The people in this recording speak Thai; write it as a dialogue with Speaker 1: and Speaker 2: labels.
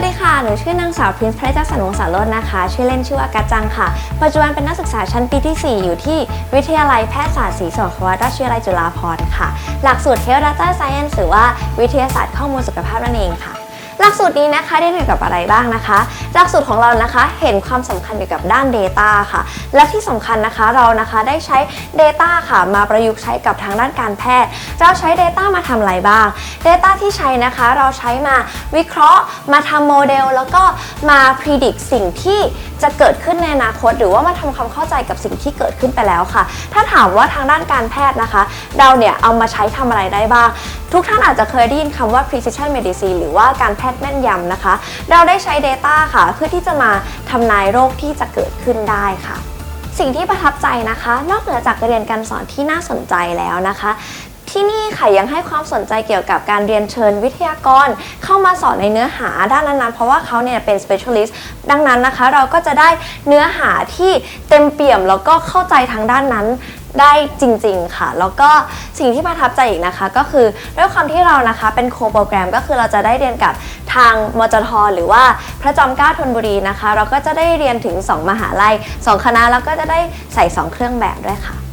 Speaker 1: วัสดีค่ะ หนูชื่อนางสาวพรินซ์พระเจ้าสนงสารจน์นะคะ ชื่อเล่นชื่อว่ากาจังค่ะ ปัจจุบันเป็นนักศึกษาชั้นปีที่ 4 อยู่ที่วิทยาลัยแพทยศาสตร์ศรีสวรรณราชวิทยาลัยจุฬาภรณ์ค่ะ หลักสูตร Health Data Science หรือว่าวิทยาศาสตร์ข้อมูลสุขภาพนั่นเองค่ะ หลักสูตรนี้นะคะได้เรียนเกี่ยวกับอะไรบ้างนะคะ หลักสูตรของเรานะคะเห็นความสำคัญเกี่ยวกับด้าน Data ค่ะ และที่สำคัญนะคะเรานะคะได้ใช้ Data ค่ะ มาประยุกต์ใช้กับทางด้านการแพทย์ เราใช้ Data มาทำอะไรบ้าง Data ที่ใช้นะคะเราใช้มาวิเคราะห์ มาทำโมเดล แล้วก็มา predict สิ่งที่จะเกิดขึ้นในอนาคต หรือว่ามาทำความเข้าใจกับสิ่งที่เกิดขึ้นไปแล้วค่ะ ถ้าถามว่าทางด้านการแพทย์นะคะ เราเนี่ยเอามาใช้ทำอะไรได้บ้างทุกท่านอาจจะเคยได้ยินคำว่า precision medicine หรือว่าการแพทย์แม่นยำนะคะ เราได้ใช้ Data ค่ะ เพื่อที่จะมาทำนายโรคที่จะเกิดขึ้นได้ค่ะ สิ่งที่ประทับใจนะคะ นอกเหนือจากเรียนการสอนที่น่าสนใจแล้วนะคะ ที่นี่ค่ะยังให้ความสนใจเกี่ยวกับการเรียนเชิญวิทยากร เข้ามาสอนในเนื้อหาด้านนั้นๆ เพราะว่าเขาเนี่ยเป็น specialist ดังนั้นนะคะ เราก็จะได้เนื้อหาที่เต็มเปี่ยมแล้วก็เข้าใจทางด้านนั้นได้จริงๆค่ะ แล้วก็สิ่งที่ประทับใจอีกนะคะ ก็คือด้วยความที่เรานะคะเป็นโคโปรแกรมก็คือเราจะได้เรียนกับทางมจทหรือว่าพระจอมเกล้าธนบุรีนะคะ เราก็จะได้เรียนถึง 2 มหาลัย 2 คณะแล้วก็จะได้ใส่ 2 เครื่องแบบด้วยค่ะ